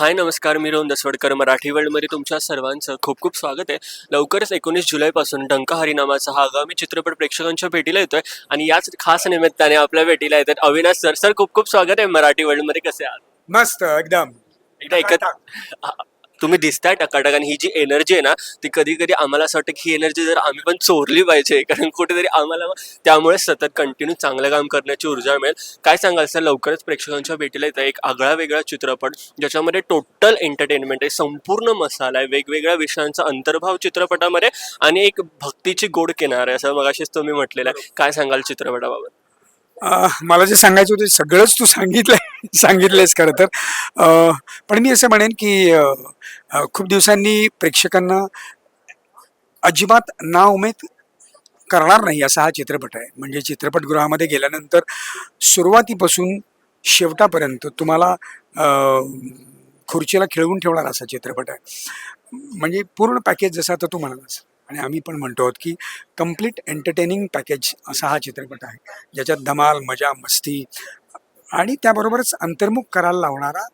हाय नमस्कार मी रोहन दसवडकर. मराठी वर्ल्डमध्ये तुमच्या सर्वांचं खूप खूप स्वागत आहे. लवकरच एकोणीस जुलैपासून डंकाहारी नावाचा हा आगामी चित्रपट प्रेक्षकांच्या भेटीला येतोय आणि याच खास निमित्ताने आपल्या भेटीला येतात अविनाश सर. सर खूप खूप स्वागत आहे मराठी वर्ल्डमध्ये. कसे आहात? मस्त एकदम. एकदा एकत हा, तुम्ही दिसताय टकाटक आणि ही जी एनर्जी आहे ना ती कधी कधी आम्हाला असं वाटतं की ही एनर्जी जर आम्ही पण चोरली पाहिजे कारण कुठेतरी आम्हाला त्यामुळे सतत कंटिन्यू चांगलं काम करण्याची ऊर्जा मिळेल. काय सांगाल सर? लवकरच प्रेक्षकांच्या भेटीला येतं एक आगळा वेगळा चित्रपट ज्याच्यामध्ये टोटल एंटरटेनमेंट आहे संपूर्ण मसाला आहे वेगवेगळ्या विषयांचा अंतर्भाव चित्रपटामध्ये आणि एक भक्तीची गोड किनार आहे असं मगाशीच तुम्ही म्हटलेलं आहे. काय सांगाल चित्रपटाबाबत? मला जे सांगायचं होतं सगळंच तू सांगितलंय. सांगितलेस खरं तर. पण मी असं म्हणेन की खूप दिवसांनी प्रेक्षकांना अजिबात नाउमेद करणार नाही असा हा चित्रपट आहे. म्हणजे चित्रपटगृहामध्ये गेल्यानंतर सुरुवातीपासून शेवटापर्यंत तुम्हाला खुर्चीला खिळवून ठेवणार असा चित्रपट आहे. म्हणजे पूर्ण पॅकेज जसा तर तू म्हणालास आणि आम्ही पण म्हणतो आहोत की कंप्लीट एंटरटेनिंग पॅकेज असा हा चित्रपट आहे. ज्याच्यात धमाल मजा मस्ती आणि त्याबरोबरच अंतर्मुख करायला लावणारा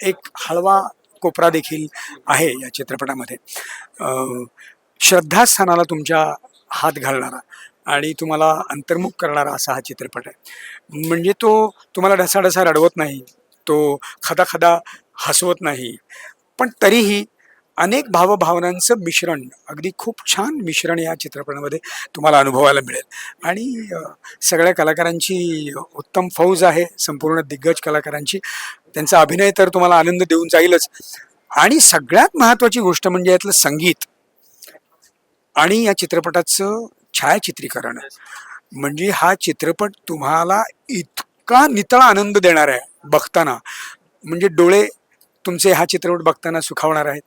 एक हळवा कोपरा देखील आहे या चित्रपटामध्ये. श्रद्धास्थानाला तुमच्या हात घालणारा आणि तुम्हाला अंतर्मुख करणारा असा हा चित्रपट आहे. म्हणजे तो तुम्हाला ढसाढसा रडवत नाही तो खदा खदा हसवत नाही पण तरीही अनेक भावभावनांचं मिश्रण अगदी खूप छान मिश्रण या चित्रपटामध्ये तुम्हाला अनुभवायला मिळेल. आणि सगळ्या कलाकारांची उत्तम फौज आहे संपूर्ण दिग्गज कलाकारांची. त्यांचा अभिनय तर तुम्हाला आनंद देऊन जाईलच. आणि सगळ्यात महत्त्वाची गोष्ट म्हणजे यातलं संगीत. आणि या चित्रपटाचं छायाचित्रीकरण. म्हणजे हा चित्रपट तुम्हाला इतका नितळा आनंद देणार आहे बघताना. म्हणजे डोळे तुमचे हा चित्रपट बघताना सुखावणार आहेत.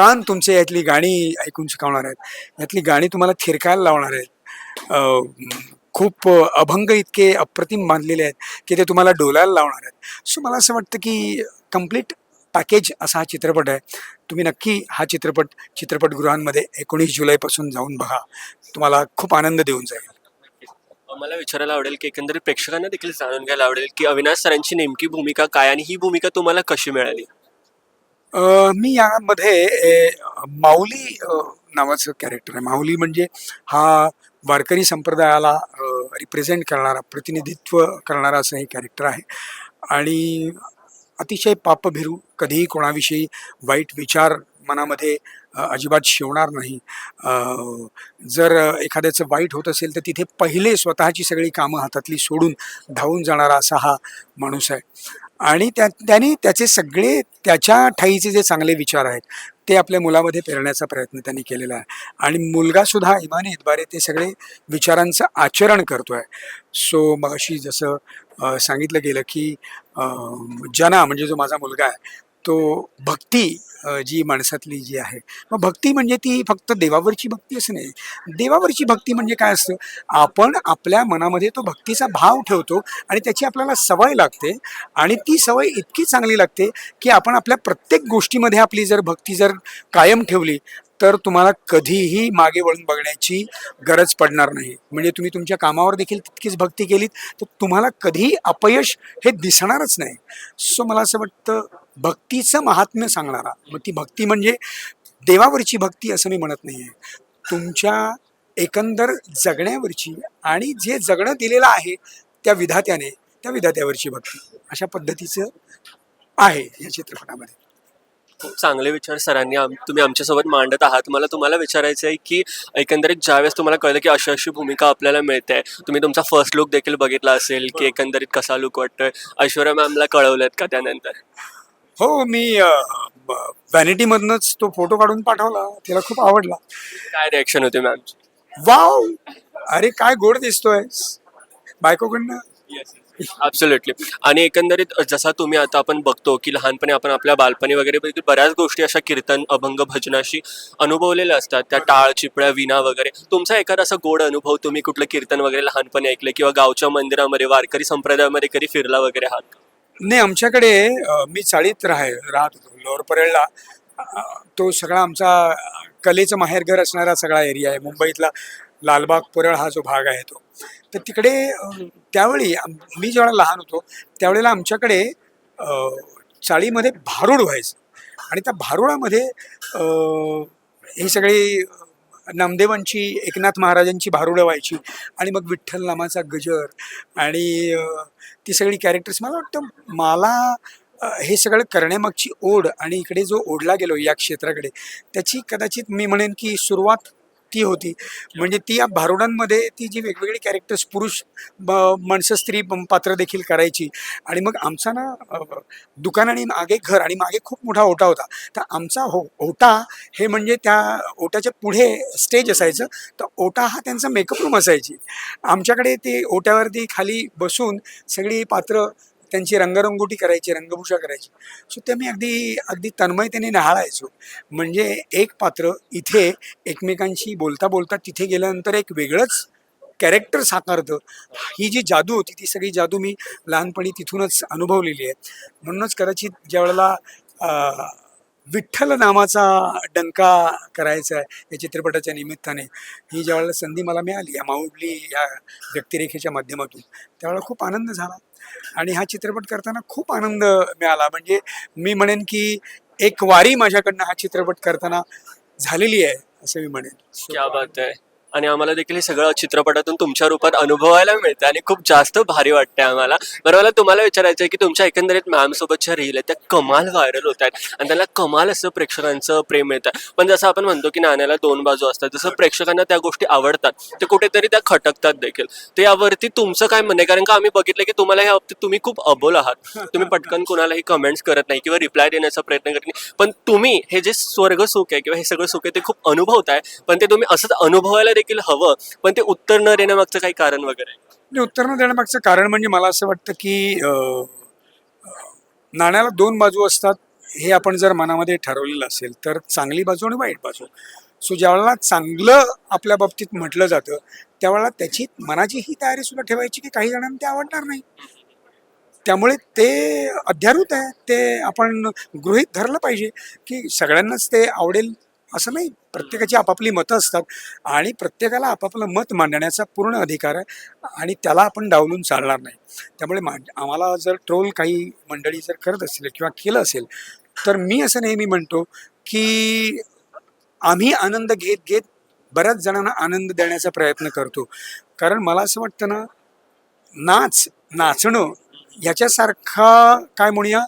कान तुमचे यातली गाणी ऐकून शिकवणार आहेत. यातली गाणी तुम्हाला थिरकायला लावणार आहेत. खूप अभंग इतके अप्रतिम बांधलेले आहेत की ते तुम्हाला डोलायला लावणार आहेत. सो मला असं वाटतं की कंप्लीट पॅकेज असा हा चित्रपट आहे. तुम्ही नक्की हा चित्रपट चित्रपटगृहांमध्ये एकोणीस जुलैपासून जाऊन बघा. तुम्हाला खूप आनंद देऊन जाईल. मला विचारायला आवडेल की एकंदरीत प्रेक्षकांना देखील जाणून घ्यायला आवडेल की अविनाश सरांची नेमकी भूमिका काय आणि ही भूमिका तुम्हाला कशी मिळाली? मी यामध्ये माऊली नावाचं कॅरेक्टर आहे. माऊली म्हणजे हा वारकरी संप्रदायाला रिप्रेझेंट करणारा प्रतिनिधित्व करणारा असं हे कॅरेक्टर आहे. आणि अतिशय पापभिरू कधीही कोणाविषयी वाईट विचार मनामध्ये अजिबात शिवणार नाही. जर एखाद्याचं वाईट होत असेल तर तिथे पहिले स्वतःची सगळी कामं हातातली सोडून धावून जाणारा असा हा माणूस आहे. आणि त्या त्याने त्याचे सगळे त्याच्या ठाईचे जे चांगले विचार आहेत ते आपल्या मुलामध्ये पेरण्याचा प्रयत्न त्यांनी केलेला आहे. आणि मुलगासुद्धा इमानी इतबारे ते सगळे विचारांचं आचरण करतो आहे सो मगाशी जसं सांगितलं गेलं की जना म्हणजे जो माझा मुलगा आहे तो भक्ती जी माणसातली जी आहे. मग भक्ती म्हणजे ती फक्त देवावरची भक्ती असं नाही. देवावरची भक्ती म्हणजे काय असतं? आपण आपल्या मनामध्ये तो भक्तीचा भाव ठेवतो आणि त्याची आपल्याला सवय लागते आणि ती सवय इतकी चांगली लागते की आपण आपल्या प्रत्येक गोष्टीमध्ये आपली जर भक्ती जर कायम ठेवली तर तुम्हाला कधीही मागे वळून बघण्याची गरज पडणार नाही. म्हणजे तुम्ही तुमच्या कामावर देखील तितकीच भक्ती केलीत तर तुम्हाला कधीही अपयश हे दिसणारच नाही. सो मला असं वाटतं भक्तीचं महात्म्य सांगणारा. मग ती भक्ती म्हणजे देवावरची भक्ती असं मी म्हणत नाही आहे तुमच्या एकंदर जगण्यावरची आणि जे जगणं दिलेलं आहे त्या विधात्याने त्या विधात्यावरची भक्ती अशा पद्धतीचं आहे या चित्रपटामध्ये. खूप चांगले विचार सरांनी आम- तुम्ही आमच्यासोबत मांडत आहात. मला तुम्हाला विचारायचं आहे की एकंदरीत ज्यावेळेस तुम्हाला कळलं की अशी अशी भूमिका आपल्याला मिळते तुम्ही तुमचा फर्स्ट लुक देखील बघितला असेल की एकंदरीत कसा लुक वाटतोय? ऐश्वर्या मॅमला कळवलेत का त्यानंतर? हो मी व्हॅनिटीमधनंच तो फोटो काढून पाठवला. तिला खूप आवडला. काय रिॲक्शन होते मॅम वाव! अरे काय गोड दिसतोय. बायकोकडनं? ॲब्सोल्युटली आणि एकंदरीत जसा तुम्ही आता आपण बघतो की लहानपणी आपण आपल्या बालपणी वगैरे बऱ्याच गोष्टी अशा कीर्तन अभंग भजनाशी अनुभवलेल्या असतात. त्या टाळ चिपळ्या विना वगैरे. तुमचा एखादा असा गोड अनुभव तुम्ही कुठलं कीर्तन वगैरे लहानपणी ऐकले किंवा गावच्या मंदिरामध्ये वारकरी संप्रदायामध्ये कधी फिरला वगैरे आहात? नाही आमच्याकडे मी चाळीत राहाय राहत होतो. लोअर परेळला तो सगळा आमचा कलेचं माहेरघर असणारा सगळा एरिया आहे. मुंबईतला लालबाग परळ हा जो भाग आहे तो. तर तिकडे त्यावेळी आम- मी जेव्हा लहान होतो त्यावेळेला आमच्याकडे चाळीमध्ये भारूड व्हायचं. आणि त्या भारुडामध्ये ही सगळी नामदेवांची एकनाथ महाराजांची भारुडं व्हायची आणि मग विठ्ठल नामाचा गजर आणि ती सगळी कॅरेक्टर्स मला वाटतं मला हे सगळं करण्यामागची ओढ आणि इकडे जो ओढला गेलो या क्षेत्राकडे त्याची कदाचित मी म्हणेन की सुरुवात ती होती. म्हणजे ती या भारुडांमध्ये ती जी वेगवेगळी कॅरेक्टर्स पुरुष ब- माणसं स्त्री पात्र देखील करायची. आणि मग आमचा ना दुकान आणि मागे घर आणि मागे खूप मोठा ओटा होता. तर आमचा हो ओटा हे म्हणजे त्या ओट्याच्या पुढे स्टेज असायचं. तर ओटा हा त्यांचा मेकअप रूम असायची. आमच्याकडे ते ओट्यावरती खाली बसून सगळी पात्र त्यांची रंगरंगोटी करायची रंगभूषा करायची. सो ते मी अगदी अगदी तन्मयतेने न्याहाळायचो म्हणजे एक पात्र इथे एकमेकांशी बोलता बोलता तिथे गेल्यानंतर एक वेगळंच कॅरेक्टर साकारतं. ही जी जादू होती ती सगळी जादू मी लहानपणी तिथूनच अनुभवलेली आहे. म्हणूनच कदाचित ज्या वेळेला विठ्ठल नामाचा डंका करायचा आहे या चित्रपटाच्या निमित्ताने ही ज्या वेळेला संधी मला मिळाली या माऊली या व्यक्तिरेखेच्या माध्यमातून त्यावेळेला खूप आनंद झाला. आणि हा चित्रपट करताना खूप आनंद मिळाला. म्हणजे मी म्हणेन की एक वारी माझ्याकडनं हा चित्रपट करताना झालेली आहे असं मी म्हणेन. क्या बात आहे. आणि आम्हाला देखील हे सगळं चित्रपटातून तुमच्या रूपात अनुभवायला मिळतं आणि खूप जास्त भारी वाटतंय आम्हाला. बरं मला तुम्हाला विचारायचं आहे की तुमच्या एकंदरीत मॅम सोबतच्या रील आहेत त्या कमाल व्हायरल होत आहेत आणि त्याला कमाल असं प्रेक्षकांचं प्रेम मिळतं पण जसं आपण म्हणतो की नाण्याला दोन बाजू असतात जसं प्रेक्षकांना त्या गोष्टी आवडतात ते कुठेतरी त्या खटकतात देखील. ते यावरती तुमचं काय म्हणणं आहे? कारण का आम्ही बघितलं की तुम्हाला ह्या बाबतीत तुम्ही खूप अबोल आहात. तुम्ही पटकन कोणालाही कमेंट्स करत नाही किंवा रिप्लाय देण्याचा प्रयत्न करत नाही. पण तुम्ही हे जे स्वर्ग सुख आहे किंवा हे सगळं सुख आहे ते खूप अनुभवताय पण ते तुम्ही असंच अनुभवायला देखील हवं पण ते उत्तर न देण्यामागचं काही कारण वगैरे? उत्तर न देण्यामागचं कारण म्हणजे मला असं वाटतं की नाण्याला दोन बाजू असतात हे आपण जर मनामध्ये ठरवलेलं असेल तर चांगली बाजू आणि वाईट बाजू. सो ज्यावेळेला चांगलं आपल्या बाबतीत म्हटलं जातं त्यावेळेला त्याची मनाची ही तयारी सुद्धा ठेवायची की काही जणांना ते आवडणार नाही. त्यामुळे ते अध्यारूत आहे ते आपण गृहीत धरलं पाहिजे की सगळ्यांनाच ते आवडेल असं नाही. प्रत्येकाची आपापली मतं असतात आणि प्रत्येकाला आपापलं मत मांडण्याचा पूर्ण अधिकार आहे आणि त्याला आपण डावलून चालणार नाही. त्यामुळे मा आम्हाला जर ट्रोल काही मंडळी जर करत असतील किंवा केलं असेल तर मी असं नेहमी म्हणतो की आम्ही आनंद घेत घेत बऱ्याच जणांना आनंद देण्याचा प्रयत्न करतो. कारण मला असं वाटतं ना नाच नाचणं ह्याच्यासारखा काय म्हणूया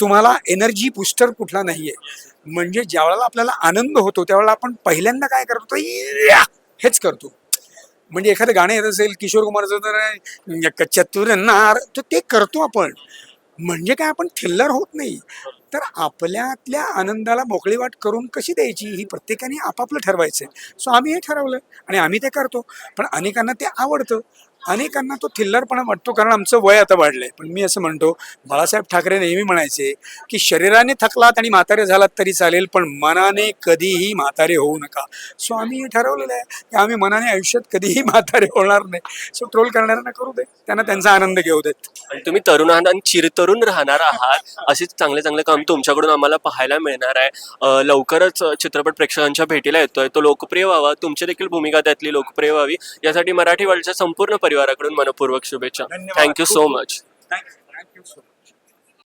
तुम्हाला एनर्जी बुस्टर कुठला नाही आहे म्हणजे ज्यावेळेला आपल्याला आनंद होतो त्यावेळेला आपण पहिल्यांदा काय करतो हेच करतो. म्हणजे एखादं गाणं येत असेल किशोर कुमारचं तर "एक चतुर नार तर ते करतो आपण. म्हणजे काय आपण थिल्लर होत नाही. तर आपल्यातल्या आनंदाला मोकळी वाट करून कशी द्यायची ही प्रत्येकाने आपापलं ठरवायचं आहे सो आम्ही हे ठरवलं आणि आम्ही ते करतो. पण अनेकांना ते आवडतं. अनेकांना तो थिल्लरपणा वाटतो कारण आमचं वय आता वाढलंय. पण मी असं म्हणतो बाळासाहेब ठाकरे नेहमी म्हणायचे की शरीराने थकलात आणि म्हातारे झालात तरी चालेल पण मनाने कधीही म्हातारे होऊ नका. सो आम्ही हे ठरवलेलं आहे की आम्ही मनाने आयुष्यात कधीही म्हातारे होणार नाही. सो ट्रोल करणाऱ्यांना करू दे. त्यांना त्यांचा आनंद घेऊ देत आणि तुम्ही तरुण आहात आणि चिरतरुण राहणार आहात. असेच चांगले चांगले काम तुमच्याकडून आम्हाला पाहायला मिळणार आहे. लवकरच चित्रपट प्रेक्षकांच्या भेटीला येतोय. तो लोकप्रिय व्हावा. तुमची देखील भूमिका त्यातली लोकप्रिय व्हावी. यासाठी मराठी वर्ल्डच्या संपूर्ण परिवाराकडून मनपूर्वक शुभेच्छा. धन्यवाद. Thank you so much thank you so